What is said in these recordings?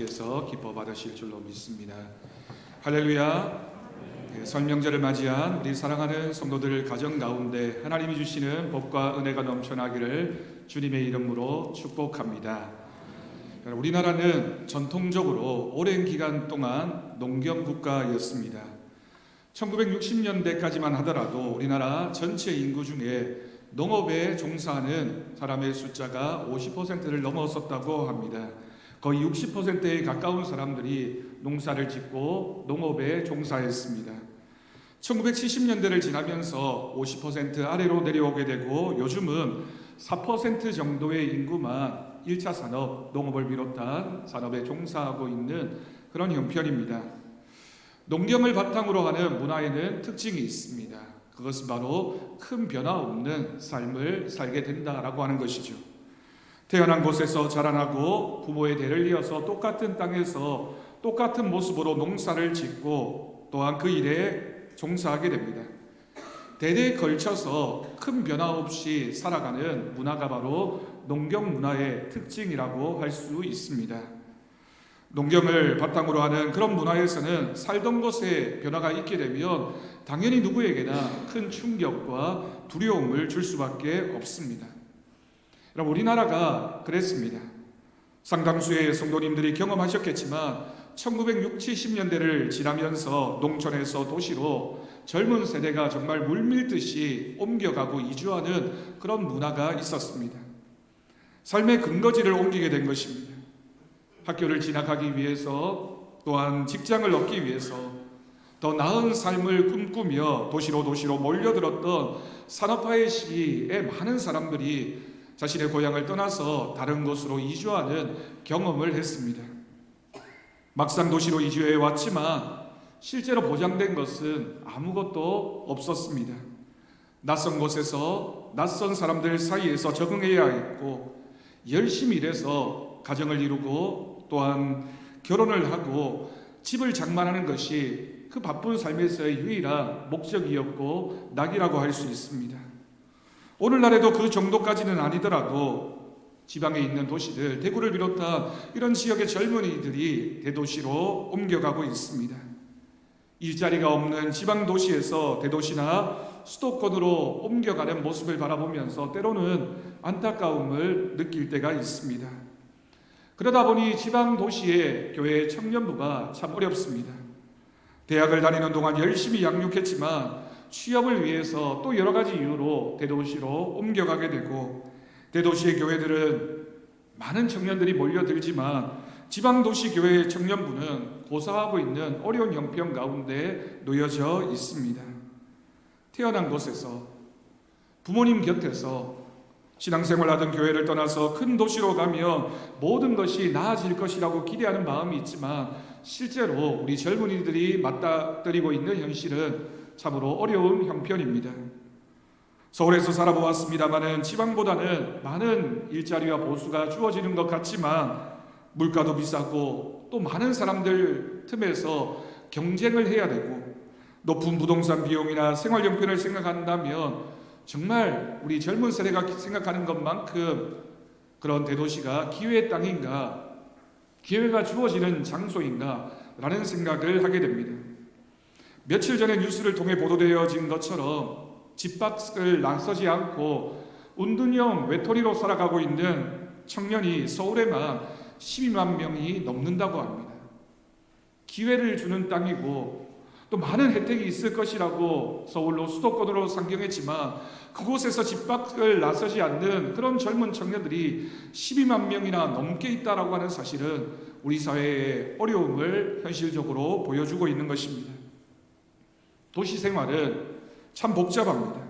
주께서 기뻐 받으실 줄로 믿습니다. 할렐루야. 네, 설명절을 맞이한 우리 사랑하는 성도들 가정 가운데 하나님이 주시는 복과 은혜가 넘쳐나기를 주님의 이름으로 축복합니다. 우리나라는 전통적으로 오랜 기간 동안 농경 국가였습니다. 1960년대까지만 하더라도 우리나라 전체 인구 중에 농업에 종사하는 사람의 숫자가 50%를 넘었었다고 합니다. 거의 60%에 가까운 사람들이 농사를 짓고 농업에 종사했습니다. 1970년대를 지나면서 50% 아래로 내려오게 되고 요즘은 4% 정도의 인구만 1차 산업, 농업을 비롯한 산업에 종사하고 있는 그런 형편입니다. 농경을 바탕으로 하는 문화에는 특징이 있습니다. 그것은 바로 큰 변화 없는 삶을 살게 된다라고 하는 것이죠. 태어난 곳에서 자라나고 부모의 대를 이어서 똑같은 땅에서 똑같은 모습으로 농사를 짓고 또한 그 일에 종사하게 됩니다. 대대에 걸쳐서 큰 변화 없이 살아가는 문화가 바로 농경 문화의 특징이라고 할 수 있습니다. 농경을 바탕으로 하는 그런 문화에서는 살던 곳에 변화가 있게 되면 당연히 누구에게나 큰 충격과 두려움을 줄 수밖에 없습니다. 여러분, 우리나라가 그랬습니다. 상당수의 성도님들이 경험하셨겠지만 1960, 70년대를 지나면서 농촌에서 도시로 젊은 세대가 정말 물밀듯이 옮겨가고 이주하는 그런 문화가 있었습니다. 삶의 근거지를 옮기게 된 것입니다. 학교를 진학하기 위해서 또한 직장을 얻기 위해서 더 나은 삶을 꿈꾸며 도시로 도시로 몰려들었던 산업화의 시기에 많은 사람들이 자신의 고향을 떠나서 다른 곳으로 이주하는 경험을 했습니다. 막상 도시로 이주해 왔지만 실제로 보장된 것은 아무것도 없었습니다. 낯선 곳에서 낯선 사람들 사이에서 적응해야 했고 열심히 일해서 가정을 이루고 또한 결혼을 하고 집을 장만하는 것이 그 바쁜 삶에서의 유일한 목적이었고 낙이라고 할 수 있습니다. 오늘날에도 그 정도까지는 아니더라도 지방에 있는 도시들, 대구를 비롯한 이런 지역의 젊은이들이 대도시로 옮겨가고 있습니다. 일자리가 없는 지방 도시에서 대도시나 수도권으로 옮겨가는 모습을 바라보면서 때로는 안타까움을 느낄 때가 있습니다. 그러다 보니 지방 도시의 교회 청년부가 참 어렵습니다. 대학을 다니는 동안 열심히 양육했지만 취업을 위해서 또 여러 가지 이유로 대도시로 옮겨가게 되고 대도시의 교회들은 많은 청년들이 몰려들지만 지방 도시 교회 청년부는 고사하고 있는 어려운 형편 가운데 놓여져 있습니다. 태어난 곳에서 부모님 곁에서 신앙생활하던 교회를 떠나서 큰 도시로 가면 모든 것이 나아질 것이라고 기대하는 마음이 있지만 실제로 우리 젊은이들이 맞닥뜨리고 있는 현실은 참으로 어려운 형편입니다. 서울에서 살아보았습니다마는 지방보다는 많은 일자리와 보수가 주어지는 것 같지만 물가도 비싸고 또 많은 사람들 틈에서 경쟁을 해야 되고 높은 부동산 비용이나 생활 용편을 생각한다면 정말 우리 젊은 세대가 생각하는 것만큼 그런 대도시가 기회의 땅인가 기회가 주어지는 장소인가 라는 생각을 하게 됩니다. 며칠 전에 뉴스를 통해 보도되어진 것처럼 집 밖을 나서지 않고 운둔형 외톨이로 살아가고 있는 청년이 서울에만 12만 명이 넘는다고 합니다. 기회를 주는 땅이고 또 많은 혜택이 있을 것이라고 서울로 수도권으로 상경했지만 그곳에서 집 밖을 나서지 않는 그런 젊은 청년들이 12만 명이나 넘게 있다라고 하는 사실은 우리 사회의 어려움을 현실적으로 보여주고 있는 것입니다. 도시 생활은 참 복잡합니다.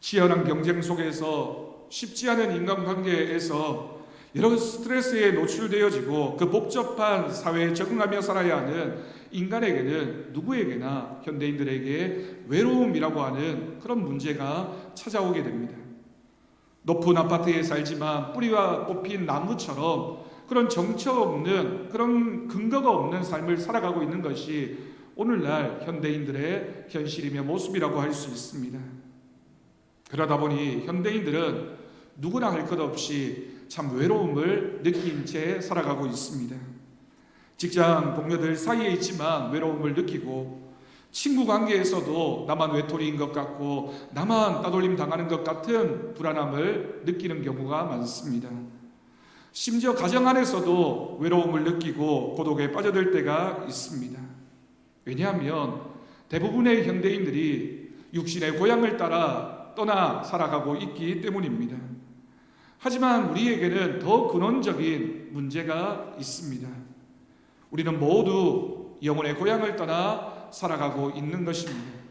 치열한 경쟁 속에서 쉽지 않은 인간관계에서 여러 스트레스에 노출되어지고 그 복잡한 사회에 적응하며 살아야 하는 인간에게는 누구에게나 현대인들에게 외로움이라고 하는 그런 문제가 찾아오게 됩니다. 높은 아파트에 살지만 뿌리와 뽑힌 나무처럼 그런 정처 없는 그런 근거가 없는 삶을 살아가고 있는 것이 오늘날 현대인들의 현실이며 모습이라고 할 수 있습니다. 그러다 보니 현대인들은 누구나 할 것 없이 참 외로움을 느낀 채 살아가고 있습니다. 직장 동료들 사이에 있지만 외로움을 느끼고 친구 관계에서도 나만 외톨이인 것 같고 나만 따돌림 당하는 것 같은 불안함을 느끼는 경우가 많습니다. 심지어 가정 안에서도 외로움을 느끼고 고독에 빠져들 때가 있습니다. 왜냐하면 대부분의 현대인들이 육신의 고향을 따라 떠나 살아가고 있기 때문입니다. 하지만 우리에게는 더 근원적인 문제가 있습니다. 우리는 모두 영혼의 고향을 떠나 살아가고 있는 것입니다.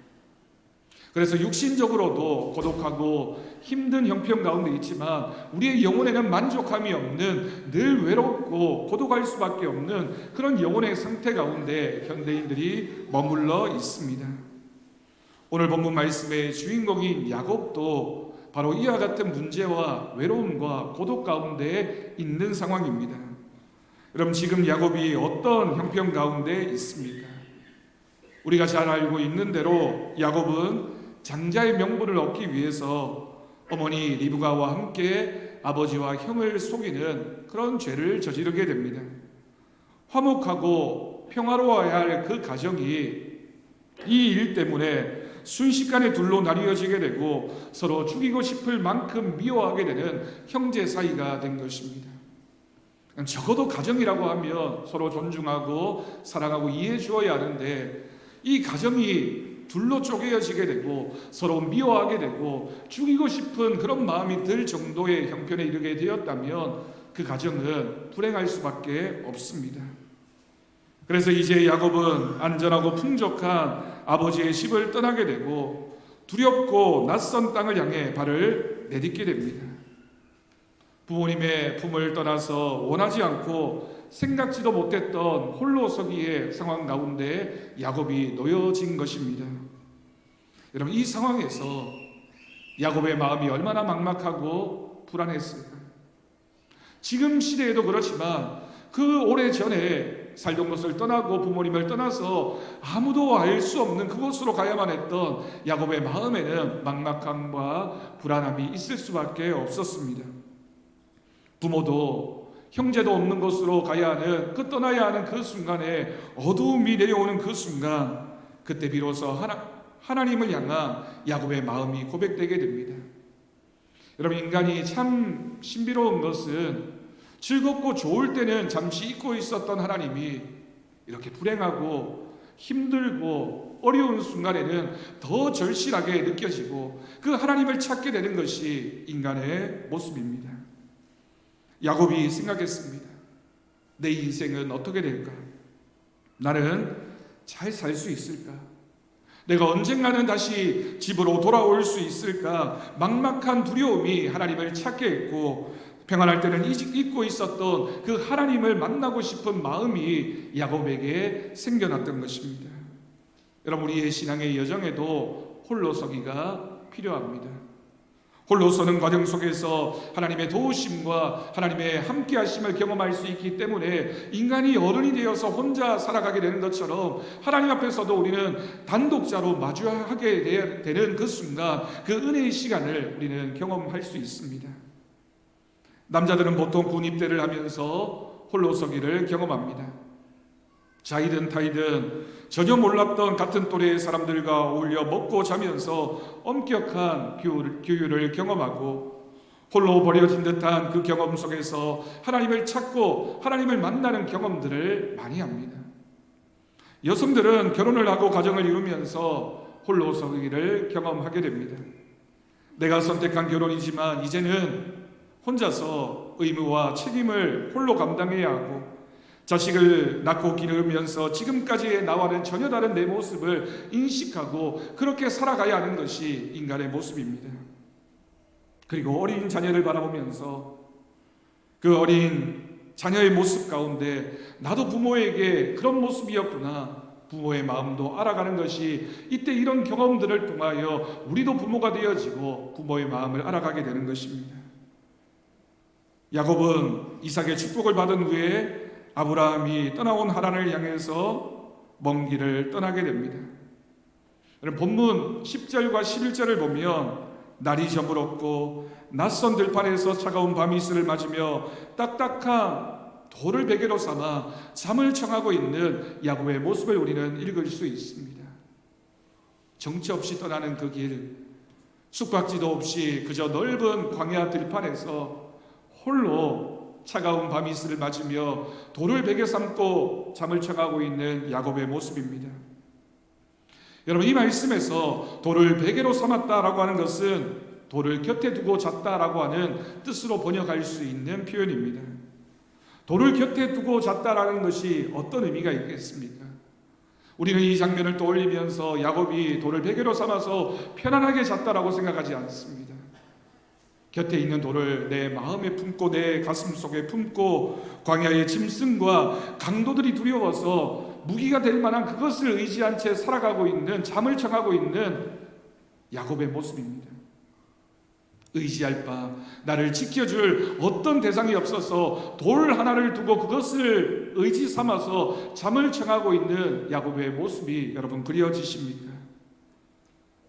그래서 육신적으로도 고독하고 힘든 형편 가운데 있지만 우리의 영혼에는 만족함이 없는 늘 외롭고 고독할 수밖에 없는 그런 영혼의 상태 가운데 현대인들이 머물러 있습니다. 오늘 본문 말씀의 주인공인 야곱도 바로 이와 같은 문제와 외로움과 고독 가운데 있는 상황입니다. 여러분 지금 야곱이 어떤 형편 가운데 있습니까? 우리가 잘 알고 있는 대로 야곱은 장자의 명분을 얻기 위해서 어머니 리브가와 함께 아버지와 형을 속이는 그런 죄를 저지르게 됩니다. 화목하고 평화로워야 할 그 가정이 이 일 때문에 순식간에 둘로 나뉘어지게 되고 서로 죽이고 싶을 만큼 미워하게 되는 형제 사이가 된 것입니다. 적어도 가정이라고 하면 서로 존중하고 사랑하고 이해해 주어야 하는데 이 가정이 둘로 쪼개어지게 되고 서로 미워하게 되고 죽이고 싶은 그런 마음이 들 정도의 형편에 이르게 되었다면 그 가정은 불행할 수밖에 없습니다. 그래서 이제 야곱은 안전하고 풍족한 아버지의 집을 떠나게 되고 두렵고 낯선 땅을 향해 발을 내딛게 됩니다. 부모님의 품을 떠나서 원하지 않고 생각지도 못했던 홀로 서기의 상황 가운데 야곱이 놓여진 것입니다. 여러분 이 상황에서 야곱의 마음이 얼마나 막막하고 불안했을까? 지금 시대에도 그렇지만 그 오래 전에 살던 곳을 떠나고 부모님을 떠나서 아무도 알 수 없는 그곳으로 가야만 했던 야곱의 마음에는 막막함과 불안함이 있을 수밖에 없었습니다. 부모도 형제도 없는 곳으로 가야 하는 그 떠나야 하는 그 순간에 어두움이 내려오는 그 순간 그때 비로소 하나, 하나님을 향한 야곱의 마음이 고백되게 됩니다. 여러분 인간이 참 신비로운 것은 즐겁고 좋을 때는 잠시 잊고 있었던 하나님이 이렇게 불행하고 힘들고 어려운 순간에는 더 절실하게 느껴지고 그 하나님을 찾게 되는 것이 인간의 모습입니다. 야곱이 생각했습니다. 내 인생은 어떻게 될까? 나는 잘 살 수 있을까? 내가 언젠가는 다시 집으로 돌아올 수 있을까? 막막한 두려움이 하나님을 찾게 했고 평안할 때는 잊고 있었던 그 하나님을 만나고 싶은 마음이 야곱에게 생겨났던 것입니다. 여러분 우리의 신앙의 여정에도 홀로 서기가 필요합니다. 홀로 서는 과정 속에서 하나님의 도우심과 하나님의 함께하심을 경험할 수 있기 때문에 인간이 어른이 되어서 혼자 살아가게 되는 것처럼 하나님 앞에서도 우리는 단독자로 마주하게 되는 그 순간 그 은혜의 시간을 우리는 경험할 수 있습니다. 남자들은 보통 군 입대를 하면서 홀로 서기를 경험합니다. 자이든 타이든 전혀 몰랐던 같은 또래의 사람들과 어울려 먹고 자면서 엄격한 규율을 경험하고 홀로 버려진 듯한 그 경험 속에서 하나님을 찾고 하나님을 만나는 경험들을 많이 합니다. 여성들은 결혼을 하고 가정을 이루면서 홀로 서기를 경험하게 됩니다. 내가 선택한 결혼이지만 이제는 혼자서 의무와 책임을 홀로 감당해야 하고 자식을 낳고 기르면서 지금까지의 나와는 전혀 다른 내 모습을 인식하고 그렇게 살아가야 하는 것이 인간의 모습입니다. 그리고 어린 자녀를 바라보면서 그 어린 자녀의 모습 가운데 나도 부모에게 그런 모습이었구나. 부모의 마음도 알아가는 것이 이때 이런 경험들을 통하여 우리도 부모가 되어지고 부모의 마음을 알아가게 되는 것입니다. 야곱은 이삭의 축복을 받은 후에 아브라함이 떠나온 하란을 향해서 먼 길을 떠나게 됩니다. 본문 10절과 11절을 보면 날이 저물었고 낯선 들판에서 차가운 밤이슬을 맞으며 딱딱한 돌을 베개로 삼아 잠을 청하고 있는 야곱의 모습을 우리는 읽을 수 있습니다. 정처 없이 떠나는 그 길, 숙박지도 없이 그저 넓은 광야 들판에서 홀로 차가운 밤이슬을 맞으며 돌을 베개 삼고 잠을 청하고 있는 야곱의 모습입니다. 여러분 이 말씀에서 돌을 베개로 삼았다라고 하는 것은 돌을 곁에 두고 잤다라고 하는 뜻으로 번역할 수 있는 표현입니다. 돌을 곁에 두고 잤다라는 것이 어떤 의미가 있겠습니까? 우리는 이 장면을 떠올리면서 야곱이 돌을 베개로 삼아서 편안하게 잤다라고 생각하지 않습니다. 곁에 있는 돌을 내 마음에 품고 내 가슴 속에 품고 광야의 짐승과 강도들이 두려워서 무기가 될 만한 그것을 의지한 채 살아가고 있는 잠을 청하고 있는 야곱의 모습입니다. 의지할 바 나를 지켜줄 어떤 대상이 없어서 돌 하나를 두고 그것을 의지 삼아서 잠을 청하고 있는 야곱의 모습이 여러분 그려지십니까?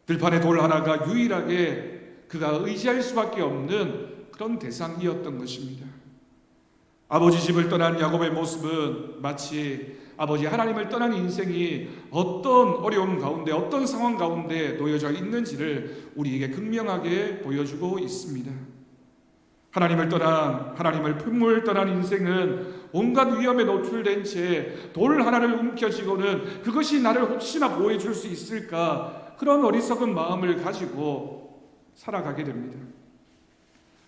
들판에 돌 하나가 유일하게 그가 의지할 수밖에 없는 그런 대상이었던 것입니다. 아버지 집을 떠난 야곱의 모습은 마치 아버지 하나님을 떠난 인생이 어떤 어려움 가운데 어떤 상황 가운데 놓여져 있는지를 우리에게 극명하게 보여주고 있습니다. 하나님을 떠난 하나님을 품을 떠난 인생은 온갖 위험에 노출된 채 돌 하나를 움켜쥐고는 그것이 나를 혹시나 보호해 줄 수 있을까 그런 어리석은 마음을 가지고 살아가게 됩니다.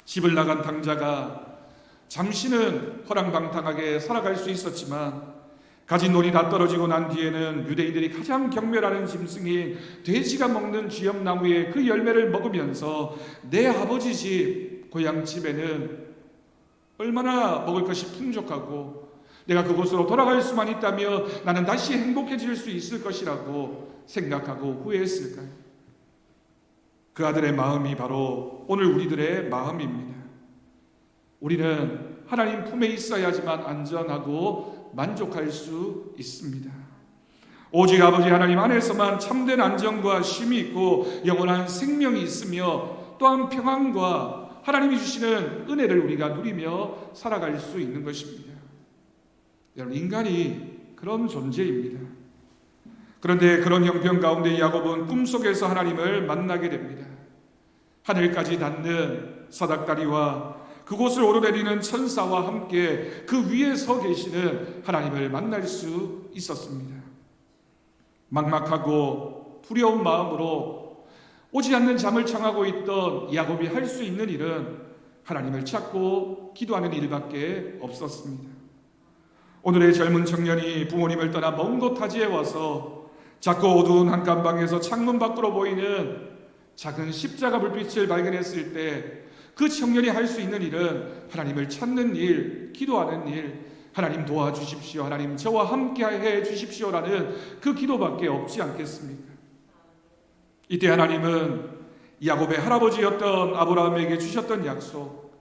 집을 나간 당자가 잠시는 허랑방탕하게 살아갈 수 있었지만 가진 돈이 다 떨어지고 난 뒤에는 유대인들이 가장 경멸하는 짐승인 돼지가 먹는 쥐염나무의 그 열매를 먹으면서 내 아버지 집, 고향 집에는 얼마나 먹을 것이 풍족하고 내가 그곳으로 돌아갈 수만 있다며 나는 다시 행복해질 수 있을 것이라고 생각하고 후회했을까요? 그 아들의 마음이 바로 오늘 우리들의 마음입니다. 우리는 하나님 품에 있어야지만 안전하고 만족할 수 있습니다. 오직 아버지 하나님 안에서만 참된 안정과 쉼이 있고 영원한 생명이 있으며 또한 평안과 하나님이 주시는 은혜를 우리가 누리며 살아갈 수 있는 것입니다. 여러분 인간이 그런 존재입니다. 그런데 그런 형편 가운데 야곱은 꿈속에서 하나님을 만나게 됩니다. 하늘까지 닿는 사닥다리와 그곳을 오르내리는 천사와 함께 그 위에 서 계시는 하나님을 만날 수 있었습니다. 막막하고 두려운 마음으로 오지 않는 잠을 청하고 있던 야곱이 할 수 있는 일은 하나님을 찾고 기도하는 일밖에 없었습니다. 오늘의 젊은 청년이 부모님을 떠나 먼 곳 타지에 와서 작고 어두운 한간방에서 창문 밖으로 보이는 작은 십자가 불빛을 발견했을 때 그 청년이 할 수 있는 일은 하나님을 찾는 일, 기도하는 일, 하나님 도와주십시오. 하나님 저와 함께 해 주십시오라는 그 기도밖에 없지 않겠습니까? 이때 하나님은 야곱의 할아버지였던 아브라함에게 주셨던 약속,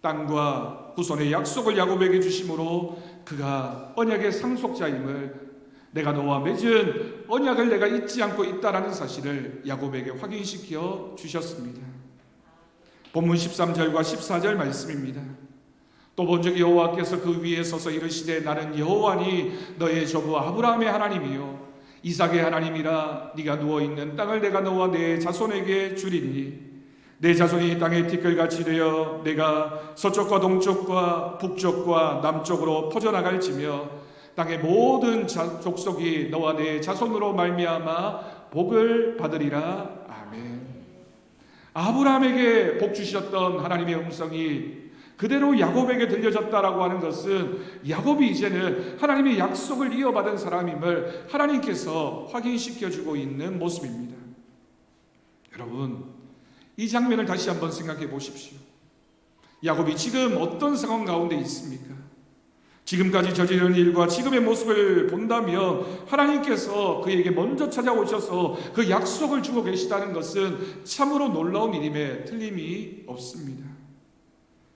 땅과 후손의 약속을 야곱에게 주심으로 그가 언약의 상속자임을 내가 너와 맺은 언약을 내가 잊지 않고 있다라는 사실을 야곱에게 확인시켜 주셨습니다. 본문 13절과 14절 말씀입니다. 또 본적 여호와께서 그 위에 서서 이르시되 나는 여호와니 너의 조부 아브라함의 하나님이요 이삭의 하나님이라 네가 누워 있는 땅을 내가 너와 내 자손에게 주리니 내 자손이 땅의 티끌같이 되어 내가 서쪽과 동쪽과 북쪽과 남쪽으로 퍼져나갈지며 땅의 모든 자, 족속이 너와 내 자손으로 말미암아 복을 받으리라 아멘. 아브라함에게 복 주셨던 하나님의 음성이 그대로 야곱에게 들려졌다라고 하는 것은 야곱이 이제는 하나님의 약속을 이어받은 사람임을 하나님께서 확인시켜 주고 있는 모습입니다. 여러분, 이 장면을 다시 한번 생각해 보십시오. 야곱이 지금 어떤 상황 가운데 있습니까? 지금까지 저지른 일과 지금의 모습을 본다면 하나님께서 그에게 먼저 찾아오셔서 그 약속을 주고 계시다는 것은 참으로 놀라운 일임에 틀림이 없습니다.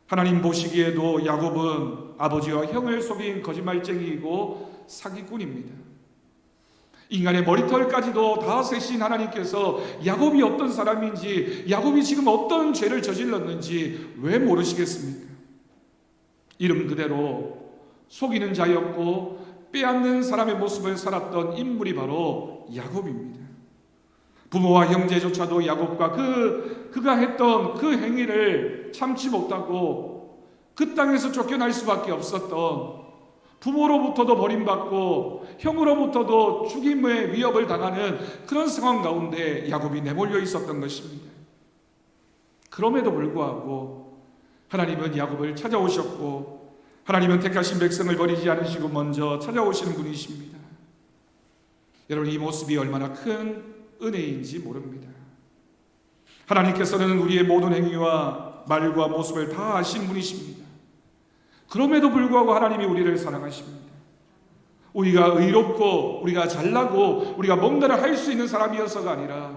하나님 보시기에도 야곱은 아버지와 형을 속인 거짓말쟁이이고 사기꾼입니다. 인간의 머리털까지도 다 세신 하나님께서 야곱이 어떤 사람인지, 야곱이 지금 어떤 죄를 저질렀는지 왜 모르시겠습니까? 이름 그대로 속이는 자였고 빼앗는 사람의 모습을 살았던 인물이 바로 야곱입니다. 부모와 형제조차도 야곱과 그 그가 했던 그 행위를 참지 못하고 그 땅에서 쫓겨날 수밖에 없었던 부모로부터도 버림받고 형으로부터도 죽임의 위협을 당하는 그런 상황 가운데 야곱이 내몰려 있었던 것입니다. 그럼에도 불구하고 하나님은 야곱을 찾아오셨고 하나님은 택하신 백성을 버리지 않으시고 먼저 찾아오시는 분이십니다. 여러분 이 모습이 얼마나 큰 은혜인지 모릅니다. 하나님께서는 우리의 모든 행위와 말과 모습을 다 아신 분이십니다. 그럼에도 불구하고 하나님이 우리를 사랑하십니다. 우리가 의롭고 우리가 잘나고 우리가 뭔가를 할 수 있는 사람이어서가 아니라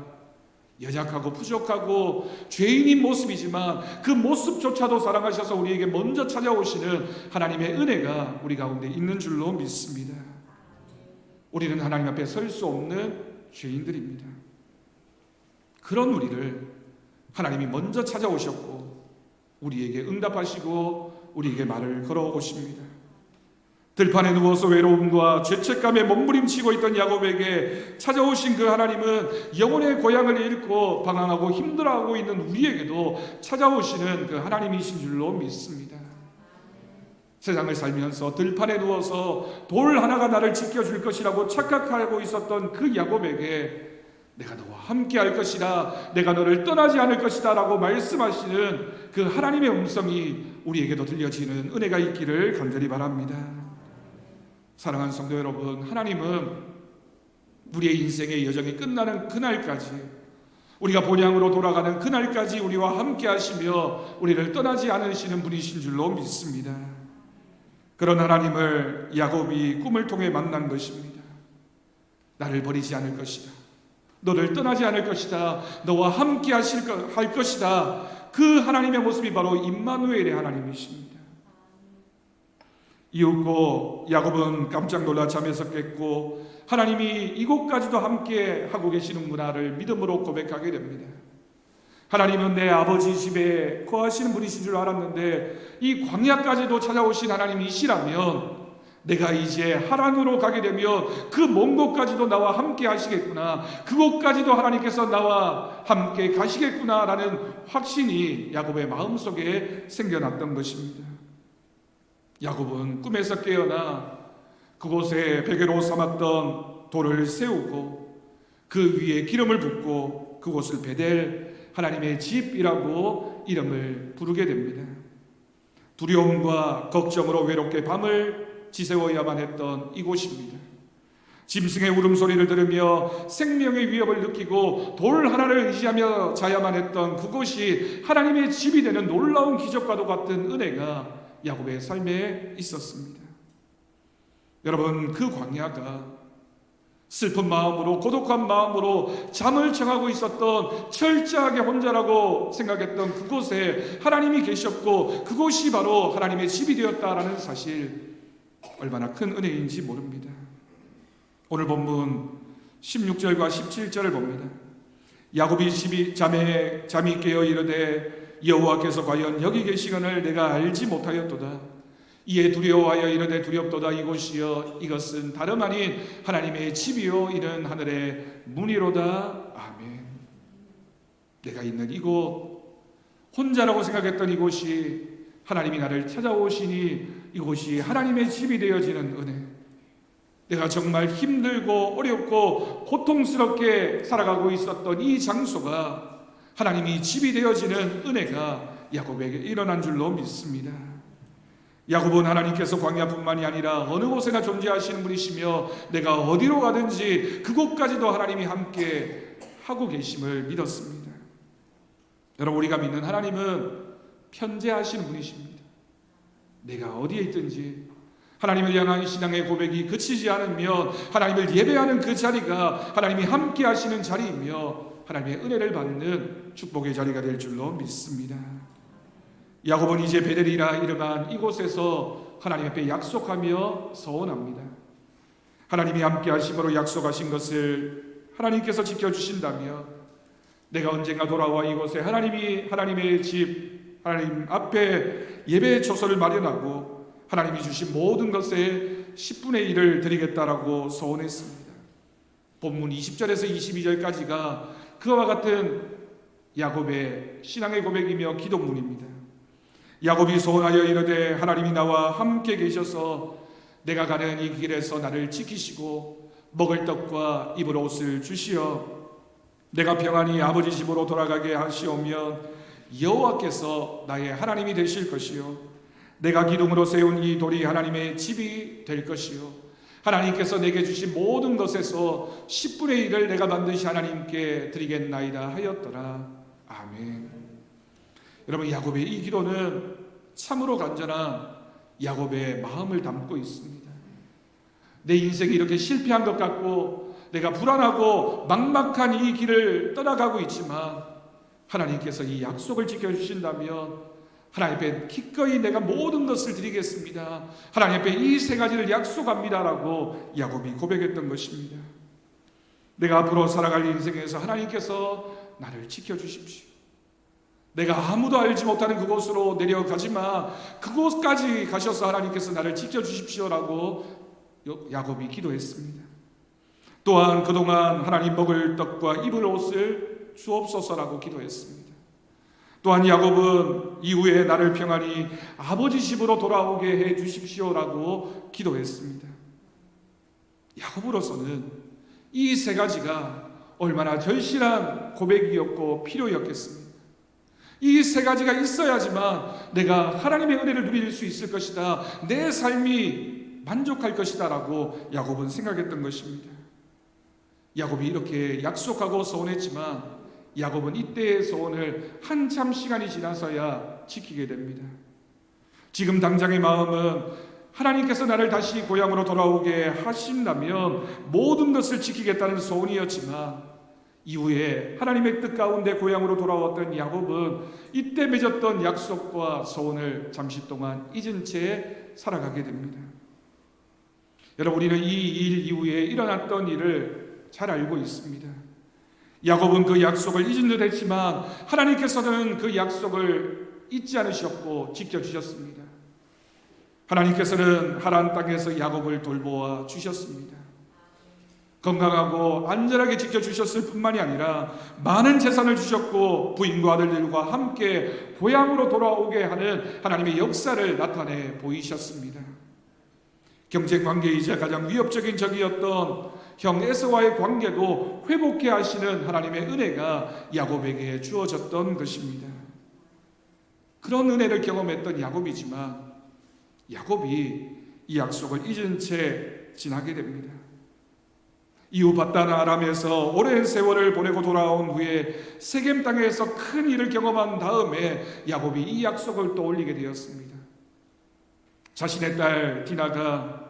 여작하고 부족하고 죄인인 모습이지만 그 모습조차도 사랑하셔서 우리에게 먼저 찾아오시는 하나님의 은혜가 우리 가운데 있는 줄로 믿습니다. 우리는 하나님 앞에 설 수 없는 죄인들입니다. 그런 우리를 하나님이 먼저 찾아오셨고 우리에게 응답하시고 우리에게 말을 걸어오십니다. 들판에 누워서 외로움과 죄책감에 몸부림치고 있던 야곱에게 찾아오신 그 하나님은 영혼의 고향을 잃고 방황하고 힘들어하고 있는 우리에게도 찾아오시는 그 하나님이신 줄로 믿습니다. 세상을 살면서 들판에 누워서 돌 하나가 나를 지켜줄 것이라고 착각하고 있었던 그 야곱에게 내가 너와 함께 할 것이다. 내가 너를 떠나지 않을 것이다. 라고 말씀하시는 그 하나님의 음성이 우리에게도 들려지는 은혜가 있기를 간절히 바랍니다. 사랑하는 성도 여러분, 하나님은 우리의 인생의 여정이 끝나는 그날까지 우리가 본향으로 돌아가는 그날까지 우리와 함께 하시며 우리를 떠나지 않으시는 분이신 줄로 믿습니다. 그런 하나님을 야곱이 꿈을 통해 만난 것입니다. 나를 버리지 않을 것이다. 너를 떠나지 않을 것이다. 너와 함께 하실 것, 할 것이다. 그 하나님의 모습이 바로 임마누엘의 하나님이십니다. 이윽고 야곱은 깜짝 놀라 잠에서 깼고 하나님이 이곳까지도 함께 하고 계시는구나를 믿음으로 고백하게 됩니다. 하나님은 내 아버지 집에 거하시는 분이신 줄 알았는데 이 광야까지도 찾아오신 하나님이시라면 내가 이제 하란으로 가게 되면 그 먼 곳까지도 나와 함께 하시겠구나. 그곳까지도 하나님께서 나와 함께 가시겠구나라는 확신이 야곱의 마음속에 생겨났던 것입니다. 야곱은 꿈에서 깨어나 그곳에 베개로 삼았던 돌을 세우고 그 위에 기름을 붓고 그곳을 베델 하나님의 집이라고 이름을 부르게 됩니다. 두려움과 걱정으로 외롭게 밤을 지새워야만 했던 이곳입니다. 짐승의 울음소리를 들으며 생명의 위협을 느끼고 돌 하나를 의지하며 자야만 했던 그곳이 하나님의 집이 되는 놀라운 기적과도 같은 은혜가 야곱의 삶에 있었습니다. 여러분 그 광야가 슬픈 마음으로 고독한 마음으로 잠을 청하고 있었던 철저하게 혼자라고 생각했던 그곳에 하나님이 계셨고 그곳이 바로 하나님의 집이 되었다라는 사실 얼마나 큰 은혜인지 모릅니다. 오늘 본문 16절과 17절을 봅니다. 야곱이 집이 잠에 잠이 깨어 이르되 여호와께서 과연 여기 계시거늘 내가 알지 못하였도다. 이에 두려워하여 이르되 두렵도다 이곳이여 이것은 다름 아닌 하나님의 집이요 이는 하늘의 문이로다. 아멘. 내가 있는 이곳 혼자라고 생각했던 이곳이 하나님이 나를 찾아오시니 이곳이 하나님의 집이 되어지는 은혜. 내가 정말 힘들고 어렵고 고통스럽게 살아가고 있었던 이 장소가 하나님이 집이 되어지는 은혜가 야곱에게 일어난 줄로 믿습니다. 야곱은 하나님께서 광야뿐만이 아니라 어느 곳에나 존재하시는 분이시며 내가 어디로 가든지 그곳까지도 하나님이 함께 하고 계심을 믿었습니다. 여러분 우리가 믿는 하나님은 편재하시는 분이십니다. 내가 어디에 있든지 하나님을 향한 신앙의 고백이 그치지 않으면 하나님을 예배하는 그 자리가 하나님이 함께 하시는 자리이며 하나님의 은혜를 받는 축복의 자리가 될 줄로 믿습니다. 야곱은 이제 베델이라 이름한 이곳에서 하나님 앞에 약속하며 서원합니다. 하나님이 함께 하심으로 약속하신 것을 하나님께서 지켜주신다며 내가 언젠가 돌아와 이곳에 하나님이 하나님의 집 하나님 앞에 예배 초소를 마련하고 하나님이 주신 모든 것의 10분의 1을 드리겠다라고 소원했습니다. 본문 20절에서 22절까지가 그와 같은 야곱의 신앙의 고백이며 기도문입니다. 야곱이 소원하여 이르되 하나님이 나와 함께 계셔서 내가 가는 이 길에서 나를 지키시고 먹을 떡과 입을 옷을 주시어 내가 평안히 아버지 집으로 돌아가게 하시오면 여호와께서 나의 하나님이 되실 것이요 내가 기둥으로 세운 이 돌이 하나님의 집이 될 것이요 하나님께서 내게 주신 모든 것에서 10분의 1을 내가 반드시 하나님께 드리겠나이다 하였더라. 아멘. 여러분 야곱의 이 기도는 참으로 간절한 야곱의 마음을 담고 있습니다. 내 인생이 이렇게 실패한 것 같고 내가 불안하고 막막한 이 길을 떠나가고 있지만 하나님께서 이 약속을 지켜주신다면 하나님 앞에 기꺼이 내가 모든 것을 드리겠습니다. 하나님 앞에 이 세 가지를 약속합니다라고 야곱이 고백했던 것입니다. 내가 앞으로 살아갈 인생에서 하나님께서 나를 지켜주십시오. 내가 아무도 알지 못하는 그곳으로 내려가지만 그곳까지 가셔서 하나님께서 나를 지켜주십시오라고 야곱이 기도했습니다. 또한 그동안 하나님 먹을 떡과 입을 옷을 주옵소서라고 기도했습니다. 또한 야곱은 이후에 나를 평안히 아버지 집으로 돌아오게 해 주십시오라고 기도했습니다. 야곱으로서는 이 세 가지가 얼마나 절실한 고백이었고 필요였겠습니까? 이 세 가지가 있어야지만 내가 하나님의 은혜를 누릴 수 있을 것이다. 내 삶이 만족할 것이다라고 야곱은 생각했던 것입니다. 야곱이 이렇게 약속하고 소원했지만 야곱은 이때의 소원을 한참 시간이 지나서야 지키게 됩니다. 지금 당장의 마음은 하나님께서 나를 다시 고향으로 돌아오게 하신다면 모든 것을 지키겠다는 소원이었지만 이후에 하나님의 뜻 가운데 고향으로 돌아왔던 야곱은 이때 맺었던 약속과 소원을 잠시 동안 잊은 채 살아가게 됩니다. 여러분 우리는 이 일 이후에 일어났던 일을 잘 알고 있습니다. 야곱은 그 약속을 잊은 듯 했지만 하나님께서는 그 약속을 잊지 않으셨고 지켜주셨습니다. 하나님께서는 하란 땅에서 야곱을 돌보아 주셨습니다. 건강하고 안전하게 지켜주셨을 뿐만이 아니라 많은 재산을 주셨고 부인과 아들들과 함께 고향으로 돌아오게 하는 하나님의 역사를 나타내 보이셨습니다. 경제 관계이자 가장 위협적인 적이었던 형 에서와의 관계도 회복해 하시는 하나님의 은혜가 야곱에게 주어졌던 것입니다. 그런 은혜를 경험했던 야곱이지만 야곱이 이 약속을 잊은 채 지나게 됩니다. 이후 바단 아람에서 오랜 세월을 보내고 돌아온 후에 세겜 땅에서 큰 일을 경험한 다음에 야곱이 이 약속을 떠올리게 되었습니다. 자신의 딸 디나가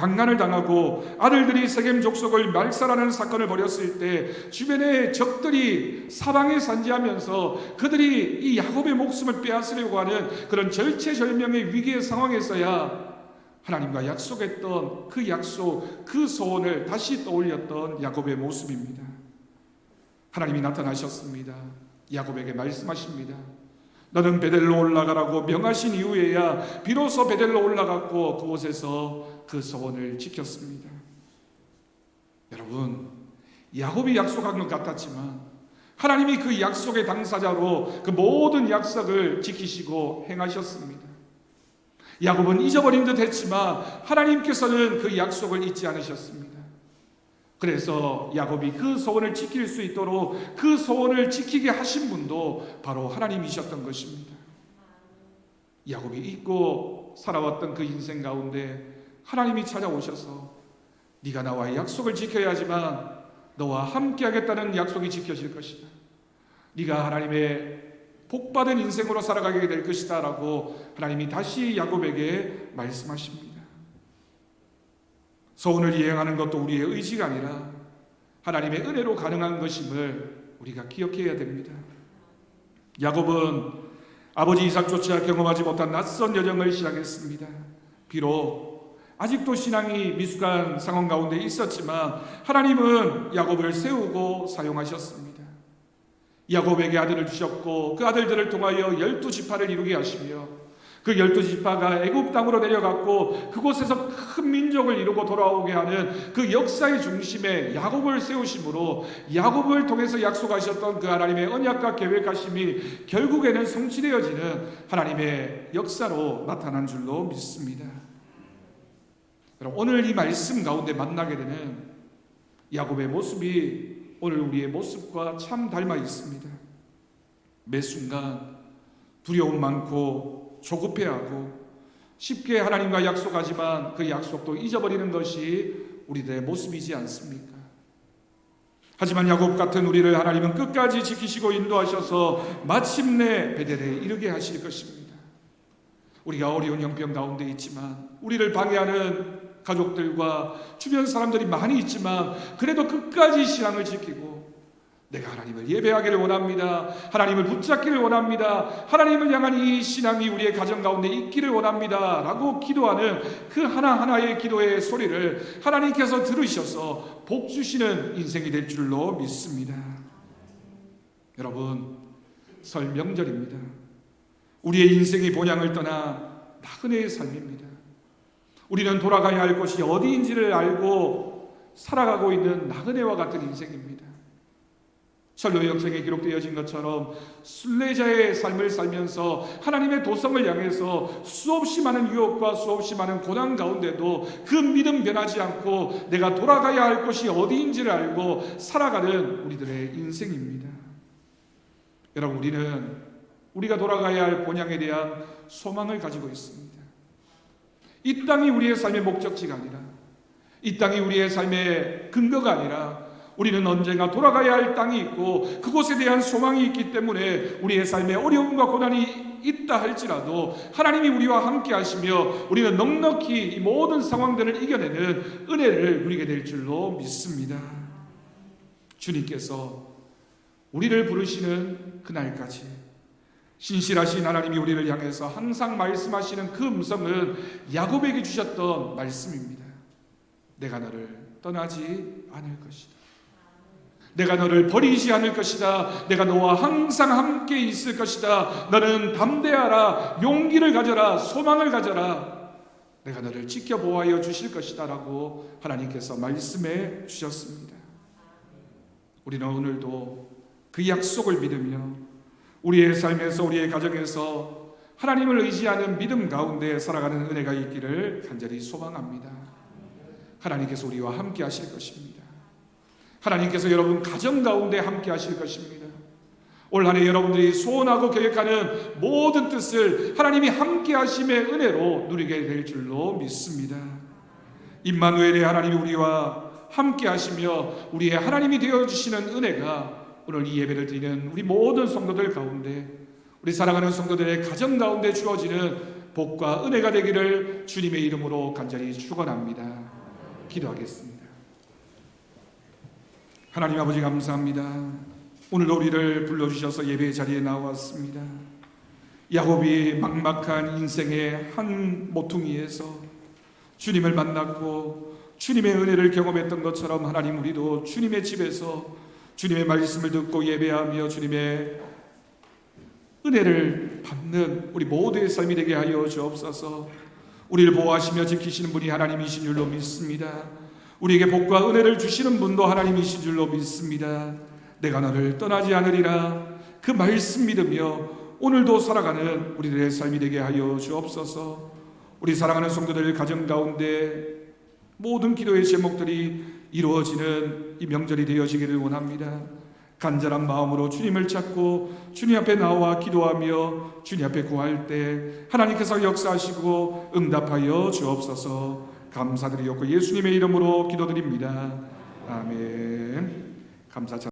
강간을 당하고 아들들이 세겜 족속을 말살하는 사건을 벌였을 때 주변의 적들이 사방에 산지하면서 그들이 이 야곱의 목숨을 빼앗으려고 하는 그런 절체절명의 위기의 상황에서야 하나님과 약속했던 그 약속, 그 소원을 다시 떠올렸던 야곱의 모습입니다. 하나님이 나타나셨습니다. 야곱에게 말씀하십니다. 너는 베델로 올라가라고 명하신 이후에야 비로소 베델로 올라갔고 그곳에서 그 소원을 지켰습니다. 여러분, 야곱이 약속한 것 같았지만 하나님이 그 약속의 당사자로 그 모든 약속을 지키시고 행하셨습니다. 야곱은 잊어버린 듯 했지만 하나님께서는 그 약속을 잊지 않으셨습니다. 그래서 야곱이 그 소원을 지킬 수 있도록 그 소원을 지키게 하신 분도 바로 하나님이셨던 것입니다. 야곱이 잊고 살아왔던 그 인생 가운데 하나님이 찾아오셔서 네가 나와의 약속을 지켜야지만 너와 함께 하겠다는 약속이 지켜질 것이다. 네가 하나님의 복받은 인생으로 살아가게 될 것이다라고 하나님이 다시 야곱에게 말씀하십니다. 소원을 이행하는 것도 우리의 의지가 아니라 하나님의 은혜로 가능한 것임을 우리가 기억해야 됩니다. 야곱은 아버지 이삭조차 경험하지 못한 낯선 여정을 시작했습니다. 비록 아직도 신앙이 미숙한 상황 가운데 있었지만 하나님은 야곱을 세우고 사용하셨습니다. 야곱에게 아들을 주셨고 그 아들들을 통하여 열두 지파를 이루게 하시며 그 열두 지파가 애굽 땅으로 내려갔고 그곳에서 큰 민족을 이루고 돌아오게 하는 그 역사의 중심에 야곱을 세우심으로 야곱을 통해서 약속하셨던 그 하나님의 언약과 계획하심이 결국에는 성취되어지는 하나님의 역사로 나타난 줄로 믿습니다. 오늘 이 말씀 가운데 만나게 되는 야곱의 모습이 오늘 우리의 모습과 참 닮아 있습니다. 매 순간 두려움 많고 조급해하고 쉽게 하나님과 약속하지만 그 약속도 잊어버리는 것이 우리들의 모습이지 않습니까? 하지만 야곱 같은 우리를 하나님은 끝까지 지키시고 인도하셔서 마침내 베델에 이르게 하실 것입니다. 우리가 어려운 형편 가운데 있지만 우리를 방해하는 가족들과 주변 사람들이 많이 있지만 그래도 끝까지 신앙을 지키고 내가 하나님을 예배하기를 원합니다. 하나님을 붙잡기를 원합니다. 하나님을 향한 이 신앙이 우리의 가정 가운데 있기를 원합니다. 라고 기도하는 그 하나하나의 기도의 소리를 하나님께서 들으셔서 복 주시는 인생이 될 줄로 믿습니다. 여러분, 설 명절입니다. 우리의 인생의 본향을 떠나 나그네의 삶입니다. 우리는 돌아가야 할 곳이 어디인지를 알고 살아가고 있는 나그네와 같은 인생입니다. 설교 역성에 기록되어진 것처럼 순례자의 삶을 살면서 하나님의 도성을 향해서 수없이 많은 유혹과 수없이 많은 고난 가운데도 그 믿음 변하지 않고 내가 돌아가야 할 곳이 어디인지를 알고 살아가는 우리들의 인생입니다. 여러분 우리는 우리가 돌아가야 할 본향에 대한 소망을 가지고 있습니다. 이 땅이 우리의 삶의 목적지가 아니라 이 땅이 우리의 삶의 근거가 아니라 우리는 언젠가 돌아가야 할 땅이 있고 그곳에 대한 소망이 있기 때문에 우리의 삶에 어려움과 고난이 있다 할지라도 하나님이 우리와 함께 하시며 우리는 넉넉히 이 모든 상황들을 이겨내는 은혜를 누리게 될 줄로 믿습니다. 주님께서 우리를 부르시는 그날까지 신실하신 하나님이 우리를 향해서 항상 말씀하시는 그 음성은 야곱에게 주셨던 말씀입니다. 내가 너를 떠나지 않을 것이다. 내가 너를 버리지 않을 것이다. 내가 너와 항상 함께 있을 것이다. 너는 담대하라. 용기를 가져라. 소망을 가져라. 내가 너를 지켜보아여 주실 것이다. 라고 하나님께서 말씀해 주셨습니다. 우리는 오늘도 그 약속을 믿으며 우리의 삶에서 우리의 가정에서 하나님을 의지하는 믿음 가운데 살아가는 은혜가 있기를 간절히 소망합니다. 하나님께서 우리와 함께 하실 것입니다. 하나님께서 여러분 가정 가운데 함께 하실 것입니다. 올 한해 여러분들이 소원하고 계획하는 모든 뜻을 하나님이 함께 하심의 은혜로 누리게 될 줄로 믿습니다. 임마누엘의 하나님이 우리와 함께 하시며 우리의 하나님이 되어 주시는 은혜가 오늘 이 예배를 드리는 우리 모든 성도들 가운데 우리 사랑하는 성도들의 가정 가운데 주어지는 복과 은혜가 되기를 주님의 이름으로 간절히 축원합니다. 기도하겠습니다. 하나님 아버지 감사합니다. 오늘도 우리를 불러주셔서 예배 자리에 나왔습니다. 야곱이 막막한 인생의 한 모퉁이에서 주님을 만났고 주님의 은혜를 경험했던 것처럼 하나님 우리도 주님의 집에서 주님의 말씀을 듣고 예배하며 주님의 은혜를 받는 우리 모두의 삶이 되게 하여 주옵소서. 우리를 보호하시며 지키시는 분이 하나님이신 줄로 믿습니다. 우리에게 복과 은혜를 주시는 분도 하나님이신 줄로 믿습니다. 내가 너를 떠나지 않으리라. 그 말씀 믿으며 오늘도 살아가는 우리들의 삶이 되게 하여 주옵소서. 우리 사랑하는 성도들 가정 가운데 모든 기도의 제목들이 이루어지는 이 명절이 되어지기를 원합니다. 간절한 마음으로 주님을 찾고 주님 앞에 나와 기도하며 주님 앞에 구할 때 하나님께서 역사하시고 응답하여 주옵소서 감사드리옵고 예수님의 이름으로 기도드립니다. 아멘. 감사